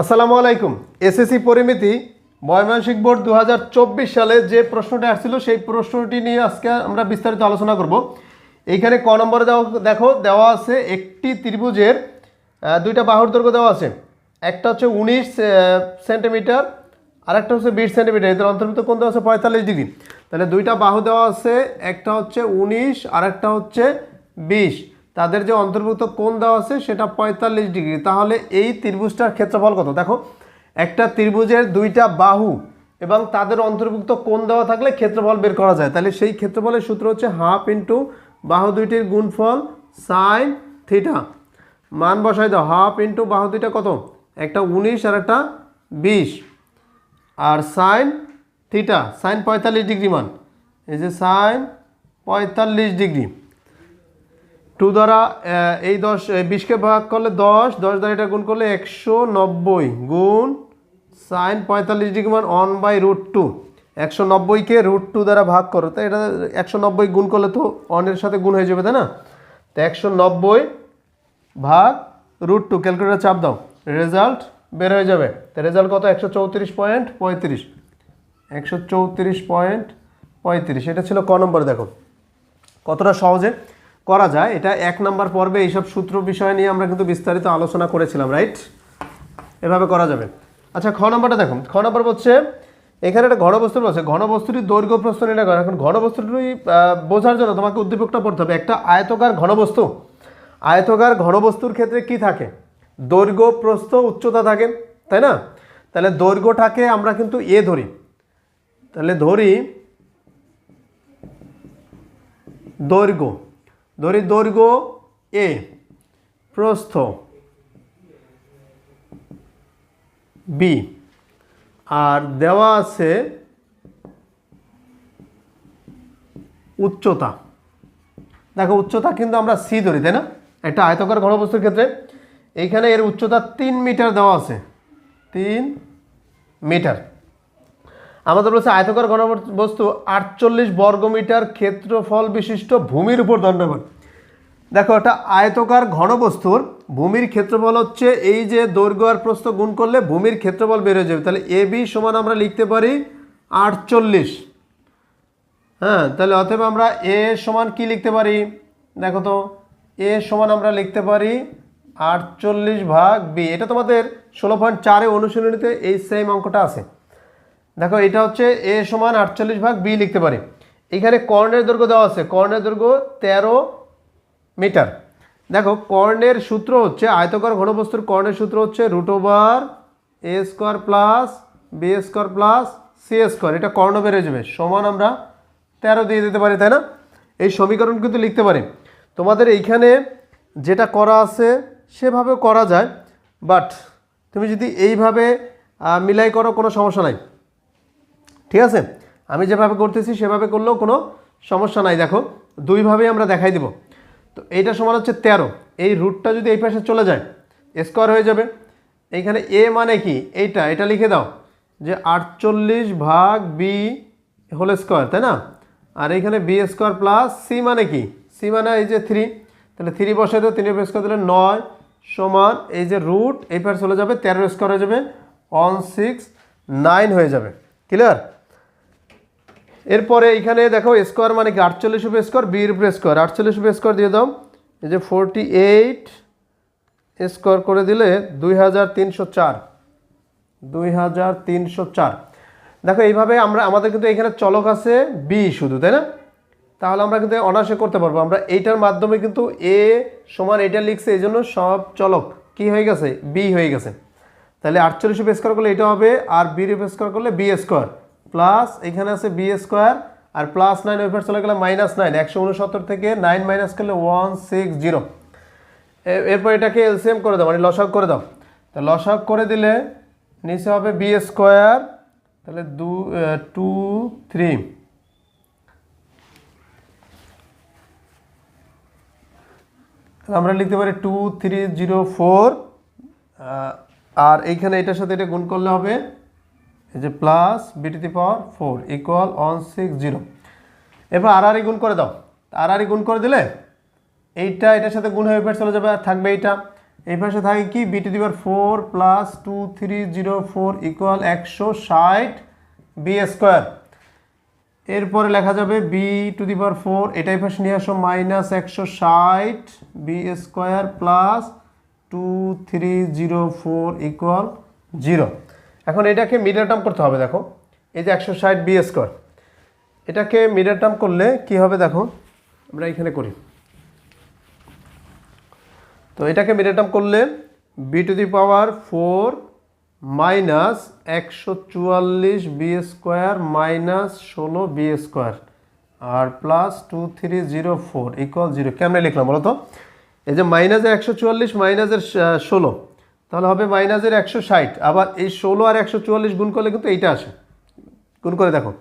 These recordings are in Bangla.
আসসালামু আলাইকুম। এসএসসি পরিমিতি, ময়মনসিংহ বোর্ড দু হাজার চব্বিশ সালে যে প্রশ্নটা আসছিল, সেই প্রশ্নটি নিয়ে আজকে আমরা বিস্তারিত আলোচনা করব। এইখানে ক নম্বরে দেখো, দেওয়া আছে একটি ত্রিভুজের দুইটা বাহুর দৈর্ঘ্য দেওয়া আছে। একটা হচ্ছে উনিশ সেন্টিমিটার আর একটা হচ্ছে বিশ সেন্টিমিটার। এদের অন্তর্ভুক্ত কোন দেওয়া আছে পঁয়তাল্লিশ ডিগ্রি। তাহলে দুইটা বাহু দেওয়া আছে, একটা হচ্ছে উনিশ আর একটা হচ্ছে বিশ। তাদের যে অন্তর্ভুক্ত কোণ দেওয়া আছে সেটা পঁয়তাল্লিশ ডিগ্রি। তাহলে এই ত্রিভুজটার ক্ষেত্রফল কত? দেখো, একটা ত্রিভুজের দুইটা বাহু এবং তাদের অন্তর্ভুক্ত কোণ দেওয়া থাকলে ক্ষেত্রফল বের করা যায়। তাহলে সেই ক্ষেত্রফলের সূত্র হচ্ছে হাফ ইন্টু বাহু দুইটির গুণফল সাইন থিটা। মান বসাই দাও, হাফ ইন্টু বাহু দুইটা কত? একটা উনিশ আর একটা বিশ। আর সাইন থিটা, সাইন পঁয়তাল্লিশ ডিগ্রি মান। এই যে সাইন পঁয়তাল্লিশ ডিগ্রি। টু দ্বারা এই দশ বিশকে ভাগ করলে দশ দশ দ্বারা এটা গুণ করলে একশো নব্বই গুণ সাইন পঁয়তাল্লিশ ডিগ্রি মান ওয়ান বাই রুট টু একশো নব্বইকে রুট টু দ্বারা ভাগ করো, তো এটা একশো নব্বই গুণ করলে তো অনের সাথে গুণ হয়ে যাবে, তাই না? তো একশো নব্বই ভাগ রুট টু ক্যালকুলেটার চাপ দাও রেজাল্ট বের হয়ে যাবে। তো রেজাল্ট কত? একশো চৌত্রিশ পয়েন্ট পঁয়ত্রিশ। একশো চৌত্রিশ পয়েন্ট পঁয়ত্রিশ, এটা ছিল ক নম্বর দেখো। কতটা সহজে? করা যায়। এটা এক নম্বর পর্বে এইসব সূত্র বিষয় নিয়ে আমরা কিন্তু বিস্তারিত আলোচনা করেছিলাম রাইট এভাবে করা যাবে। আচ্ছা খ নম্বরটা দেখুন। খ নম্বর হচ্ছে এখানে একটা ঘনবস্তু বলছে ঘনবস্তুটির দৈর্ঘ্য প্রস্থ নির্ণয় করা। এখন ঘনবস্তুটি বোঝার জন্য তোমাকে উদ্দীপকটা পড়তে হবে। একটা আয়তকার ঘনবস্তু। আয়তকার ঘনবস্তুর ক্ষেত্রে কি থাকে? দৈর্ঘ্য, প্রস্থ, উচ্চতা থাকে, তাই না? তাহলে দৈর্ঘ্যটাকে আমরা কিন্তু এ ধরি। তাহলে ধরি দৈর্ঘ্য। ধরি দৈর্ঘ্য এ, প্রস্থ বি, আর দেওয়া আছে উচ্চতা। দেখো উচ্চতা কিন্তু আমরা সি ধরি, তাই না? একটা আয়তকার ঘনবস্তুর ক্ষেত্রে। এইখানে এর উচ্চতা তিন মিটার দেওয়া আছে। তিন মিটার। আমাদের বলছে আয়তকার ঘনবস্তু আটচল্লিশ বর্গমিটার ক্ষেত্রফল বিশিষ্ট ভূমির উপর দণ্ডায়মান। দেখো, একটা আয়তকার ঘনবস্তুর ভূমির ক্ষেত্রফল হচ্ছে এই যে দৈর্ঘ্য আর প্রস্থ গুণ করলে ভূমির ক্ষেত্রফল বের হয়ে যাবে। তাহলে এ বি সমান আমরা লিখতে পারি আটচল্লিশ। হ্যাঁ তাহলে অতএব আমরা এ সমান কি লিখতে পারি? দেখো তো, এ সমান আমরা লিখতে পারি আটচল্লিশ ভাগ বি। এটা তোমাদের ষোলো পয়েন্ট চারে অনুশীলনীতে এই সেম অঙ্কটা আছে। দেখো, এটা হচ্ছে এ সমান আটচল্লিশ ভাগ বি লিখতে পারি। এখানে কর্ণের দৈর্ঘ্য দেওয়া আছে। কর্ণের দৈর্ঘ্য তেরো মিটার। দেখো, কর্ণের সূত্র হচ্ছে, আয়তকার ঘনবস্তুর কর্ণের সূত্র হচ্ছে root over A square plus B square plus C square. এটা কর্ণ বেড়ে যাবে সমান আমরা তেরো দিয়ে দিতে পারি, তাই না? এই সমীকরণ কিন্তু লিখতে পারি। তোমাদের এইখানে যেটা করা আছে সেভাবে করা যায়, বাট তুমি যদি এইভাবে মিলাই করো, কোনো সমস্যা নাই। ঠিক আছে? আমি যেভাবে করতেছি, সেভাবে করলেও কোনো সমস্যা নাই। দেখো, দুইভাবেই আমরা দেখাই দিব। তো এইটা সমান হচ্ছে তেরো। এই রুটটা যদি এই পাশে চলে যায় স্কোয়ার হয়ে যাবে। এইখানে এ মানে কি? এইটা, এটা লিখে দাও যে আটচল্লিশ ভাগ বি হোল স্কোয়ার তাই না? আর এইখানে বি স্কোয়ার প্লাস সি মানে কি? সি মানে এই যে থ্রি তাহলে থ্রি বসে দেবো তিনের স্কোয়ার দিলে নয় সমান এই যে রুট এই পাশে চলে যাবে, তেরো স্কোয়ার হয়ে যাবে ওয়ান সিক্স নাইন হয়ে যাবে। ক্লিয়ার এরপরে এইখানে দেখো স্কোয়ার মানে কি? আটচল্লিশ উপরে স্কোয়ার বির উপরে স্কোয়ার আটচল্লিশ উপরে স্কোয়ার দিয়ে দাও। এই যে ফোরটি এইট স্কোয়ার করে দিলে দুই হাজার তিনশো চার। দুই হাজার তিনশো চার। দেখো এইভাবে আমরা, আমাদের কিন্তু এখানে চলক আছে বি শুধু, তাই না? তাহলে আমরা কিন্তু অনায়াসে করতে পারব। আমরা এইটার মাধ্যমে কিন্তু এ সমান এটা লিখছে, এই জন্য সব চলক কি হয়ে গেছে? বি হয়ে গেছে। তাহলে আটচল্লিশ উপর স্কোয়ার করলে এটা হবে, আর বির উপর স্কোয়ার করলে বি স্কোয়ার প্লাস এখানে আছে বি স্কোয়ার, আর প্লাস নাইন ওই চলে গেলে মাইনাস নাইন, একশো উনসত্তর থেকে নাইন মাইনাস করলে ওয়ান সিক্স জিরো। এরপর এটাকে এলসিএম করে দাও মানে লসাগ করে দাও। তা লসাগ করে দিলে নিচে হবে বি স্কোয়ার, তাহলে দু টু, থ্রি। আমরা লিখতে পারি টু, থ্রি, জিরো, ফোর আর এইখানে এটার সাথে এটা গুণ করলে হবে এই যে plus বিটিতে power four equal one six zero এবার আর আর গুণ করে দাও। আর আর গুণ করে দিলে এইটা, এটার সাথে গুণ হয়ে চলে যাবে থাকবে এইটা। এই পাশে থাকে কি? B to the power four plus two three zero four equal একশো ষাট বি স্কোয়ার এরপরে লেখা যাবে B to the power four এটাই পাশে নিয়ে আসো মাইনাস একশো ষাট B square plus two three zero four equal zero এখন এটাকে মিডল টার্ম করতে হবে, দেখো। এই যে একশো ষাট বি স্কোয়ার এটাকে মিডল টার্ম করলে কি হবে, দেখো? আমরা এখানে করি। তো এটাকে মিডল টার্ম করলে B to the power four minus একশো চুয়াল্লিশ বি স্কোয়ার মাইনাস ষোলো বি স্কোয়ার আর plus two three zero four equal zero কেমনে লিখলাম বলো তো? এই যে মাইনাসের একশো চুয়াল্লিশ মাইনাসের ষোলো। তাহলে হবে মাইনাসের একশো ষাট। আবার এই ষোলো আর একশো চুয়াল্লিশ গুণ করলে কিন্তু এইটা আসে। গুণ করে দেখো।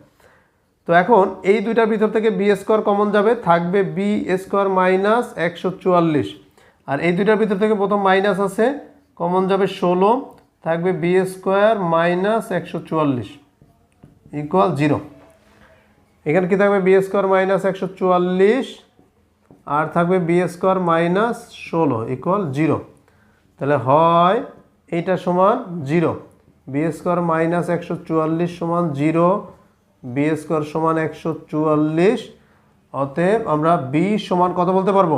তো এখন এই দুইটার ভিতর থেকে বি স্কোয়ার কমন যাবে, থাকবে বি স্কোয়ার মাইনাস একশো চুয়াল্লিশ। আর এই দুইটার ভিতর থেকে প্রথম মাইনাস আছে, কমন যাবে ষোলো, থাকবে বি স্কোয়ার মাইনাস একশো চুয়াল্লিশ ইকুয়াল জিরো এখানে কি থাকবে? বি স্কোয়ার মাইনাস একশো চুয়াল্লিশ, আর থাকবে বি স্কোয়ার মাইনাস ষোলো ইকুয়াল জিরো তাহলে হয় এইটা সমান জিরো। বি স্কোয়ার মাইনাস একশো চুয়াল্লিশ সমান জিরো। বি স্কোয়ার সমান একশো চুয়াল্লিশ। অতএব আমরা বি সমান কত বলতে পারব?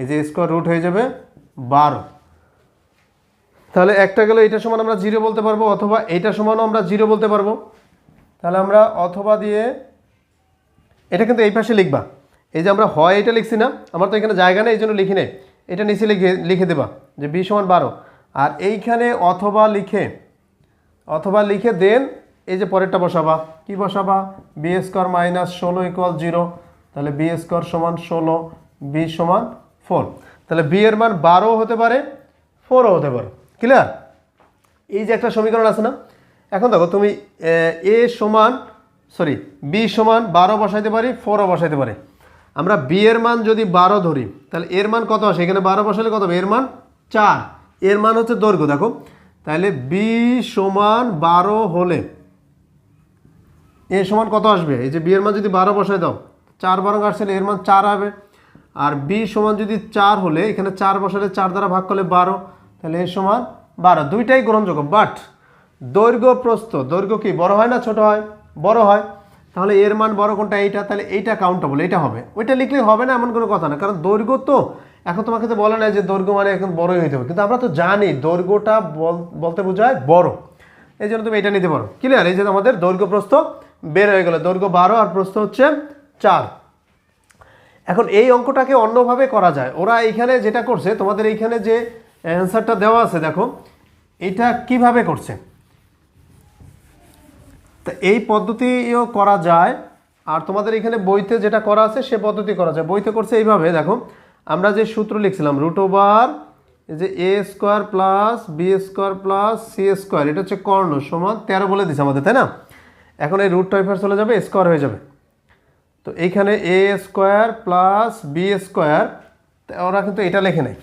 এই যে স্কোয়ার রুট হয়ে যাবে বারো। তাহলে একটা গেলে এটা সমান আমরা জিরো বলতে পারব অথবা এইটা সমানও আমরা জিরো বলতে পারব। তাহলে আমরা অথবা দিয়ে এটা কিন্তু এই পাশে লিখবা। এই যে আমরা হয় এটা লিখছি না, আমার তো এখানে জায়গা নেই, এই জন্য লিখি নেই। এটা নিচে লিখে লিখে দেবা। যে বি সমান বারো। আর এইখানে অথবা লিখে অথবা লিখে দেন, এই যে পরেরটা বসাবা। কি বসাবা? বি স্কোয়ার মাইনাস ষোলো ইকুয়াল জিরো তাহলে বি স্কোয়ার সমান ষোলো, বি সমান ফোর তাহলে বি এর মান বারো হতে পারে ফোরও হতে পারে। ক্লিয়ার এই যে একটা সমীকরণ আছে না? এখন দেখো, তুমি, এ সমান সরি বি সমান বারো বসাইতে পারি ফোরও বসাইতে পারি। আমরা বি এর মান যদি বারো ধরি, তাহলে এর মান কত আসে? এখানে বারো বসালে কত এর মান চার। এর মান হচ্ছে দৈর্ঘ্য, দেখো। তাহলে বি সমান বারো হলে এ সমান কত আসবে? এই যে বি এর মান যদি বারো বসায় দাও, চার বারো আসলে এর মান চার হবে। আর বি সমান যদি চার হলে, এখানে চার বসালে চার দ্বারা ভাগ করলে বারো, তাহলে এ সমান বারো। দুইটাই গ্রহণযোগ্য বাট দৈর্ঘ্য প্রস্থ, দৈর্ঘ্য কি, বড় হয় না ছোট হয়? বড় হয়। তাহলে এর মান বড় কোনটা, এইটা? তাহলে এইটা কাউন্টেবল এইটা হবে। ওইটা লিখলে হবে না, এমন কোনো কথা না, কারণ দৈর্ঘ্য তো এখন তোমাকে তো বলে না যে দৈর্ঘ্য মানে এখন বড়ই হইতে হবে। কিন্তু আমরা তো জানি দৈর্ঘ্যটা বল- বলতে বোঝায় বড়। এই জন্য তুমি এটা নিতে পারো। ক্লিয়ার এই যে আমাদের দৈর্ঘ্য প্রস্থ বের হয়ে গেল। দৈর্ঘ্য বারো আর প্রস্থ হচ্ছে চার। এখন এই অঙ্কটাকে অন্যভাবে করা যায়। ওরা এইখানে যেটা করছে, তোমাদের এইখানে যে অ্যান্সারটা দেওয়া আছে, দেখো, এটা কীভাবে করছে? তা এই পদ্ধতিও করা যায়। আর তোমাদের এখানে বইতে যেটা করা আছে, সে পদ্ধতি করা যায়। বইতে করছে এইভাবে, দেখো আমরা যে সূত্র লিখছিলাম রুট ওভার যে A square plus B square plus C square এটা হচ্ছে কর্ণ সমান তেরো বলে দিছে আমাদের, তাই না? এখন এই রুট টাইফার চলে যাবে স্কোয়ার হয়ে যাবে। তো এইখানে A square plus B square ওরা কিন্তু এটা লেখে নেই।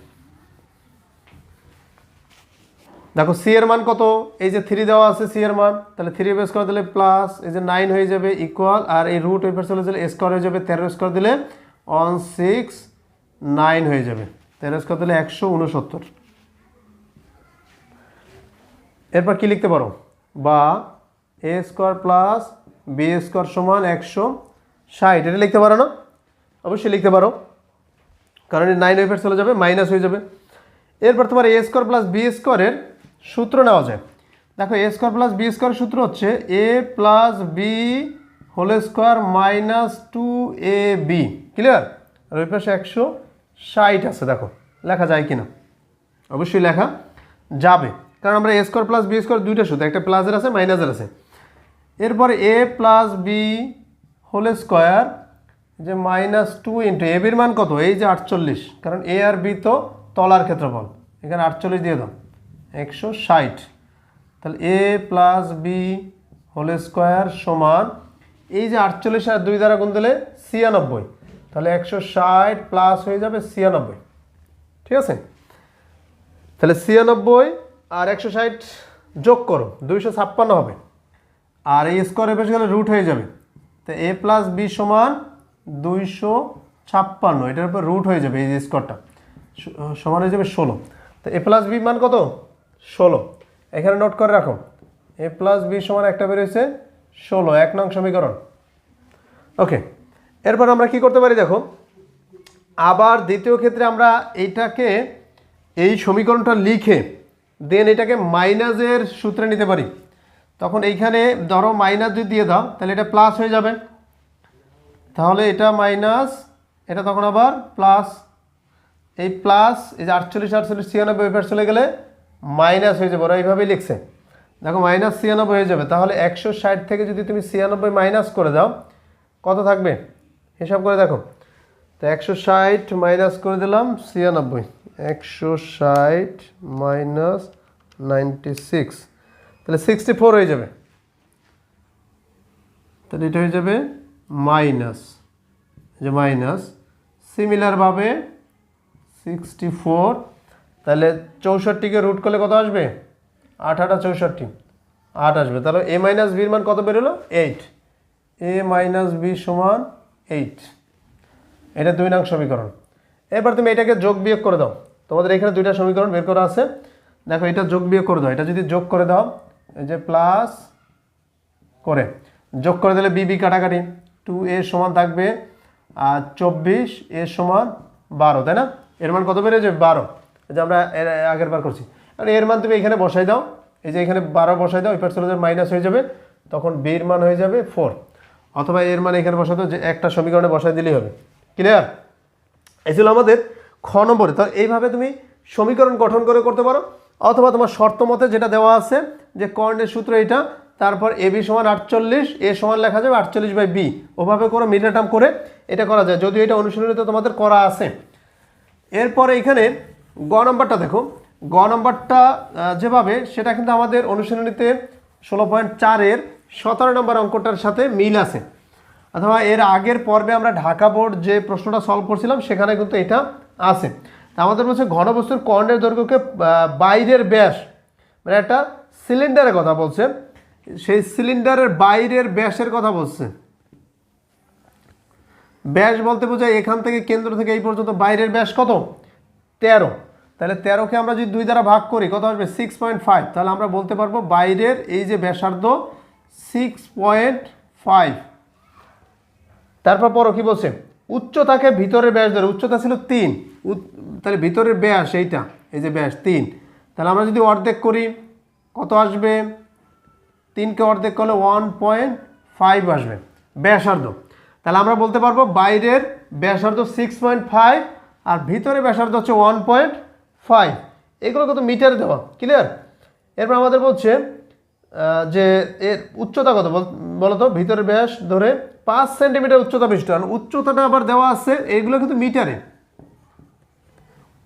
দেখো সি এর মান কত? এই যে থ্রি দেওয়া আছে সি এর মান, তাহলে থ্রি বেস করে দিলে প্লাস এই যে নাইন হয়ে যাবে ইকুয়াল আর এই রুট ওয়েফার চলে গেলে স্কোয়ার হয়ে যাবে, তেরো স্কোয়ার দিলে ওয়ান সিক্স নাইন হয়ে যাবে। তেরো স্কোয়ার দিলে একশো উনসত্তর। এরপর কি লিখতে পারো? বা A square plus B square সমান একশো ষাট। এটা লিখতে পারো না? অবশ্যই লিখতে পারো। কারণ নাইন ওয়েফের চলে যাবে, মাইনাস হয়ে যাবে। এরপর তোমার এ স্কোয়ার প্লাস বি স্কোয়ারের সূত্র নেওয়া যায়। দেখো, A square plus B square সূত্র হচ্ছে A plus B whole square minus two A B. Clear? আর ওই একশো ষাট আছে, দেখো। লেখা যায় কি না অবশ্যই লেখা যাবে। কারণ আমরা A square plus B square দুইটা শুধু, একটা প্লাসের আছে মাইনাসের আছে। এরপরে A plus B whole square যে মাইনাস টু ইন্টু এ বির মান কত? এই যে আটচল্লিশ। কারণ এ আর বি তো তলার ক্ষেত্রফল। এখানে আটচল্লিশ দিয়ে দাও। একশো ষাট। তাহলে A plus B whole square সমান, এই যে আটচল্লিশ আর দুই দ্বারা গুণ দিলে ছিয়ানব্বই। তাহলে একশো ষাট প্লাস হয়ে যাবে ছিয়ানব্বই। ঠিক আছে? তাহলে ছিয়ানব্বই আর একশো ষাট যোগ করো, দুইশো ছাপ্পান্ন হবে। আর এই স্কোয়ার এপাশে গেলে রুট হয়ে যাবে। তো এ প্লাস বি সমান দুইশো ছাপ্পান্ন, এটার উপর রুট হয়ে যাবে এই স্কোয়ারটা সমান হয়ে যাবে ষোলো। তো এ প্লাস বি মান কত? ষোলো। এখানে নোট করে রাখো এ প্লাস বি সমান একটা বেরোয়েছে ষোলো, এক নং সমীকরণ। ওকে এরপর আমরা কি করতে পারি দেখো? আবার দ্বিতীয় ক্ষেত্রে আমরা এইটাকে, এই সমীকরণটা লিখে দেন এটাকে মাইনাসের সূত্রে নিতে পারি। তখন এইখানে ধরো মাইনাস যদি দিয়ে দাও, তাহলে এটা প্লাস হয়ে যাবে। তাহলে এটা মাইনাস এটা তখন আবার প্লাস এই প্লাস এই যে আটচল্লিশ আটচল্লিশ, ছিয়ানব্বই, এবার চলে গেলে মাইনাস হয়ে যাবে। ওরা এইভাবেই লিখছে। দেখো মাইনাস ছিয়ানব্বই হয়ে যাবে। তাহলে একশো ষাট থেকে যদি তুমি ছিয়ানব্বই মাইনাস করে দাও, কত থাকবে? হিসাব করে দেখো। তো একশো ষাট মাইনাস করে দিলাম ছিয়ানব্বই। একশো ষাট মাইনাস নাইনটি সিক্স তাহলে সিক্সটি ফোর হয়ে যাবে। তাহলে এটা হয়ে যাবে মাইনাস যে মাইনাস সিমিলারভাবে সিক্সটি ফোর তাহলে চৌষট্টিকে রুট করলে কত আসবে? আট আটা চৌষট্টি। আট আসবে। তাহলে এ মাইনাস বির মান কত বেরোলো? এইট এ মাইনাস বি সমান এইট। এটা দুই নং সমীকরণ। এবার তুমি এটাকে যোগ বিয়োগ করে দাও। তোমাদের এখানে দুইটা সমীকরণ বের করা আছে। দেখো, এটা যোগ বিয়োগ করে দাও। এটা যদি যোগ করে দাও, এই যে প্লাস করে, যোগ করে দিলে বিবি কাটাকাটি। টু এ সমান থাকবে আর চব্বিশ এ সমান বারো, তাই না? এর মান কত বেড়ে যাবে বারো। এই যে আমরা আগের বার করছি। আর এর মান তুমি এখানে বসাই দাও। এই যে এখানে বারো বসাই দাও এবার চলে যাবে মাইনাস হয়ে যাবে। তখন বির মান হয়ে যাবে ফোর অথবা এর মানে এখানে দাও যে একটা সমীকরণে বসাই দিলেই হবে। ক্লিয়ার এই ছিল আমাদের খ নম্বরে। তো এইভাবে তুমি সমীকরণ গঠন করে করতে পারো। অথবা তোমার শর্ত মতে যেটা দেওয়া আছে, যে কর্ণের সূত্র এটা, তারপর এ বি সমান আটচল্লিশ, এ সমান লেখা যাবে আটচল্লিশ বাই বি। ওভাবে করে মিডল টার্ম করে এটা করা যায়। যদিও এটা অনুশীলনীতে তোমাদের করা আছে। এরপরে এখানে গ নম্বরটা দেখো। গ নম্বরটা যেভাবে, সেটা কিন্তু আমাদের অনুশীলনীতে ষোলো পয়েন্ট চারের সতেরো নম্বর অঙ্কটার সাথে মিল আছে। অথবা এর আগের পর্বে আমরা ঢাকা বোর্ড যে প্রশ্নটা সলভ করছিলাম, সেখানে কিন্তু এটা আছে। আমাদের বলছে ঘনবস্তুর কর্ণের দৈর্ঘ্যকে বাইরের ব্যাস মানে একটা সিলিন্ডারের কথা বলছে। সেই সিলিন্ডারের বাইরের ব্যাসের কথা বলছে। ব্যাস বলতে বোঝায় এখান থেকে কেন্দ্র থেকে এই পর্যন্ত বাইরের ব্যাস কত? তেরো। তাহলে তেরোকে আমরা যদি দুই দ্বারা ভাগ করি, কত আসবে? সিক্স পয়েন্ট ফাইভ তাহলে আমরা বলতে পারব বাইরের এই যে ব্যাসার্ধ সিক্স পয়েন্ট ফাইভ তারপর পরও কি বলছে? উচ্চতাকে ভিতরের ব্যাস ধরে, উচ্চতা ছিল তিন। তাহলে ভিতরের ব্যাস এইটা, এই যে ব্যাস তিন। তাহলে আমরা যদি অর্ধেক করি, কত আসবে? তিনকে অর্ধেক করলে ওয়ান পয়েন্ট ফাইভ আসবে। ব্যাসার্ধ। তাহলে আমরা বলতে পারব বাইরের ব্যাসার্ধ সিক্স পয়েন্ট ফাইভ আর ভিতরে ব্যাসার্ধ হচ্ছে ওয়ান পয়েন্ট ফাইভ এগুলো কত মিটারে দেওয়া ক্লিয়ার এরপর আমাদের বলছে যে এর উচ্চতা কত? বল- বলো তো ভিতরের ব্যাস ধরে পাঁচ সেন্টিমিটার উচ্চতা বিশিষ্ট। আর উচ্চতাটা আবার দেওয়া আছে এগুলো কিন্তু মিটারে।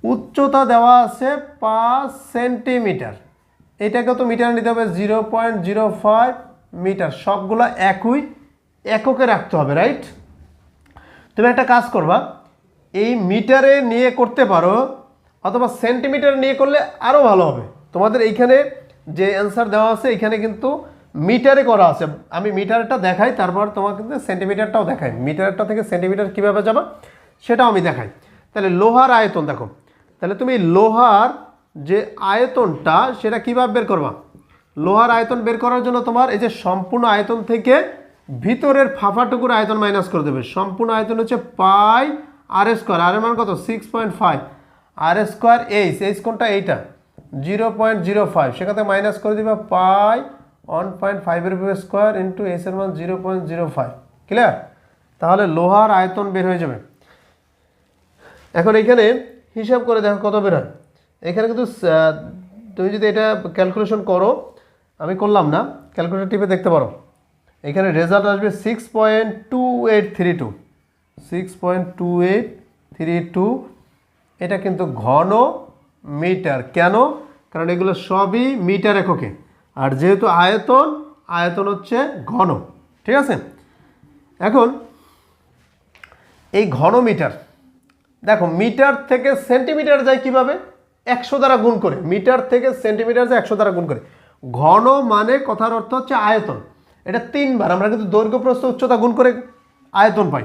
উচ্চতা দেওয়া আছে পাঁচ সেন্টিমিটার। এটাকে তো মিটার নিতে হবে zero point zero five metre. সবগুলো একই এককে রাখতে হবে, রাইট? তুমি একটা কাজ করবা, এই মিটারে নিয়ে করতে পারো, অথবা সেন্টিমিটার নিয়ে করলে আরও ভালো হবে। তোমাদের এইখানে যে অ্যান্সার দেওয়া আছে, এখানে কিন্তু মিটারে করা আছে। আমি মিটারটা দেখাই, তারপর তোমার কিন্তু সেন্টিমিটারটাও দেখাই। মিটারটা থেকে সেন্টিমিটার কীভাবে যাবা, সেটাও আমি দেখাই। তাহলে লোহার আয়তন, দেখো। তাহলে তুমি লোহার যে আয়তনটা, সেটা কীভাবে বের করবা? লোহার আয়তন বের করার জন্য তোমার এই যে সম্পূর্ণ আয়তন থেকে ভিতরের ফাফাটুকুর আয়তন মাইনাস করে দেবে। সম্পূর্ণ আয়তন হচ্ছে পাই আর স্কোয়ার। আর এর মান কত? সিক্স পয়েন্ট ফাইভ আর স্কোয়ার এইচ এইচ কোনটা? এইটা। জিরো পয়েন্ট জিরো ফাইভ, সেখান থেকে মাইনাস করে দিবা পাই ওয়ান পয়েন্ট ফাইভের স্কোয়ার ইন্টু এর মান zero point zero five clear তাহলে লোহার আয়তন বের হয়ে যাবে। এখন এখানে হিসাব করে দেখো কত বের হয়। এখানে কিন্তু তুমি যদি এটা ক্যালকুলেশন করো, আমি করলাম না ক্যালকুলেটর টিপে দেখতে পারো। এখানে রেজাল্ট আসবে six point two eight three two six point two eight three two এটা কিন্তু ঘন মিটার। কেন? কারণ এগুলো সবই মিটার এককে। আর যেহেতু আয়তন আয়তন হচ্ছে ঘন। ঠিক আছে? এখন, এই ঘন মিটার, দেখো, মিটার থেকে সেন্টিমিটার যায় কীভাবে? একশো দ্বারা গুণ করে। মিটার থেকে সেন্টিমিটার যায় একশো দ্বারা গুণ করে। ঘন মানে কথার অর্থ হচ্ছে আয়তন। এটা তিনবার। আমরা কিন্তু দৈর্ঘ্য প্রস্থ উচ্চতা গুণ করে আয়তন পাই।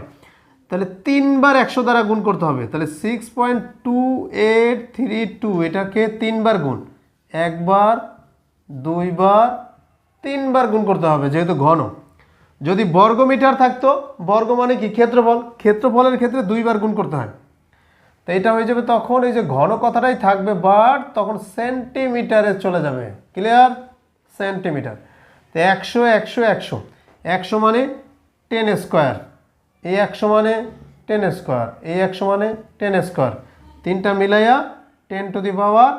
তাহলে তিনবার একশো দ্বারা গুণ করতে হবে। তাহলে six point two eight three two এটাকে তিনবার গুণ। একবার, দুইবার, তিনবার গুণ করতে হবে, যেহেতু ঘন। যদি বর্গমিটার থাকতো, বর্গ মানে কি? ক্ষেত্রফল। ক্ষেত্রফলের ক্ষেত্রে দুইবার গুণ করতে হয়। তো এটা হয়ে যাবে তখন এই যে ঘন কথাটাই থাকবে বাট তখন সেন্টিমিটারে চলে যাবে। ক্লিয়ার সেন্টিমিটার তো একশো একশো একশো। একশো মানে টেন স্কোয়ার এই একশো মানে টেন স্কোয়ার এই একশো মানে টেন স্কোয়ার। তিনটা মিলাইয়া ten to the power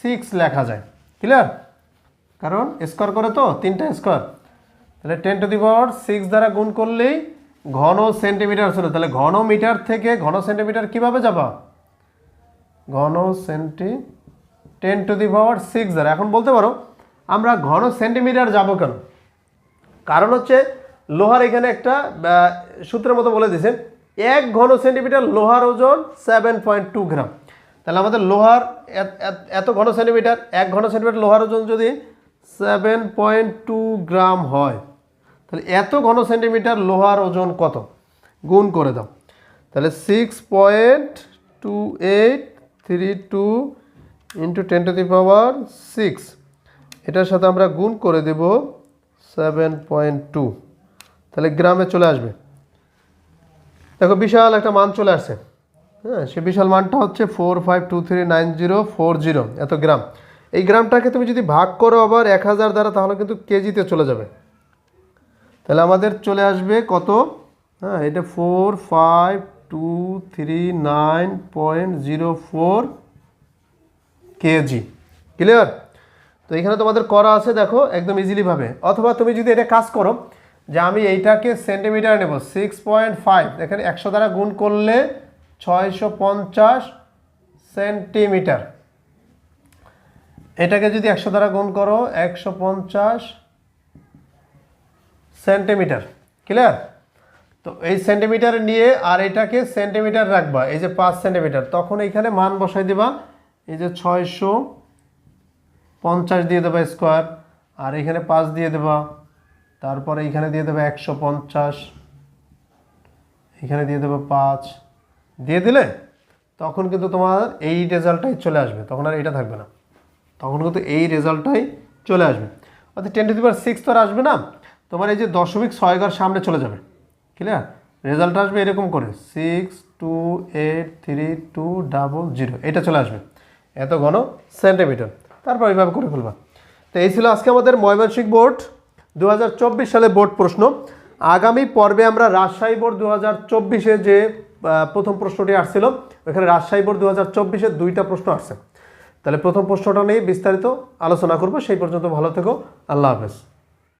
six লেখা যায়। ক্লিয়ার কারণ স্কোয়ার করে তো, তিনটা স্কোয়ার। তাহলে ten to the power six দ্বারা গুণ করলেই ঘন সেন্টিমিটার ছিল। তাহলে ঘন মিটার থেকে ঘন সেন্টিমিটার কীভাবে যাবা? ঘন centi, ten to the power six দ্বারা। এখন বলতে পারো, আমরা ঘন সেন্টিমিটার যাব কেন? কারণ হচ্ছে লোহার এখানে একটা সূত্রের মতো বলে দিয়েছেন, এক ঘন সেন্টিমিটার লোহার ওজন সেভেন পয়েন্ট টু গ্রাম। তাহলে আমাদের লোহার এত- ঘন সেন্টিমিটার, এক ঘন সেন্টিমিটার লোহার ওজন যদি সেভেন পয়েন্ট টু গ্রাম হয়, তাহলে এত ঘন সেন্টিমিটার লোহার ওজন কত? গুণ করে দাও। তাহলে six point two eight three two into ten to the power six এটার সাথে আমরা গুণ করে দেব সেভেন পয়েন্ট টু তাহলে গ্রামে চলে আসবে। দেখো বিশাল একটা মান চলে আসছে। হ্যাঁ সে বিশাল মানটা হচ্ছে four five two three nine zero four zero এত গ্রাম। এই গ্রামটাকে তুমি যদি ভাগ করো আবার এক হাজার দ্বারা, তাহলে কিন্তু কেজিতে চলে যাবে। তাহলে আমাদের চলে আসবে কত? হ্যাঁ এটা four five two three nine point zero four KG. Clear তো এখানে তোমাদের করা আছে, দেখো, একদম ইজিলিভাবে অথবা তুমি যদি এটা কাজ করো যে আমি এইটাকে সেন্টিমিটার নেব সিক্স পয়েন্ট ফাইভ এখানে একশো দ্বারা গুণ করলে ছয়শো পঞ্চাশ সেন্টিমিটার এটাকে যদি একশো দ্বারা গুণ করো, একশো পঞ্চাশ সেন্টিমিটার ক্লিয়ার তো এই সেন্টিমিটার নিয়ে আর এটাকে সেন্টিমিটার রাখবা, এই যে পাঁচ সেন্টিমিটার তখন এইখানে মান বসাই দিবা, এই যে ছয়শো পঞ্চাশ দিয়ে দেবা স্কোয়ার আর এখানে পাঁচ দিয়ে দেবা তারপরে এইখানে দিয়ে দেবে একশো পঞ্চাশ, এখানে দিয়ে দেবে পাঁচ। দিয়ে দিলে তখন কিন্তু তোমার এই রেজাল্টটাই চলে আসবে, তখন আর এটা থাকবে না। তখন কিন্তু এই রেজাল্টটাই চলে আসবে। অর্থাৎ ten to the power six তো আর আসবে না, তোমার এই যে দশমিক ছয় ঘর সামনে চলে যাবে। ক্লিয়ার রেজাল্ট আসবে এরকম করে six two eight three two double zero এটা চলে আসবে। এত ঘন সেন্টিমিটার তারপর এইভাবে করে ফেলবা। তো এই ছিল আজকে আমাদের ময়মনসিংহ বোর্ড দু হাজার চব্বিশ সালে বোর্ড প্রশ্ন। আগামী পর্বে আমরা রাজশাহী বোর্ড দু হাজার যে প্রথম প্রশ্নটি আসছিল, ওখানে রাজশাহী বোর্ড দু হাজার দুইটা প্রশ্ন আসছে। তাহলে প্রথম প্রশ্নটা নিয়ে বিস্তারিত আলোচনা করব। সেই পর্যন্ত ভালো থেকো। আল্লাহ হাফেজ।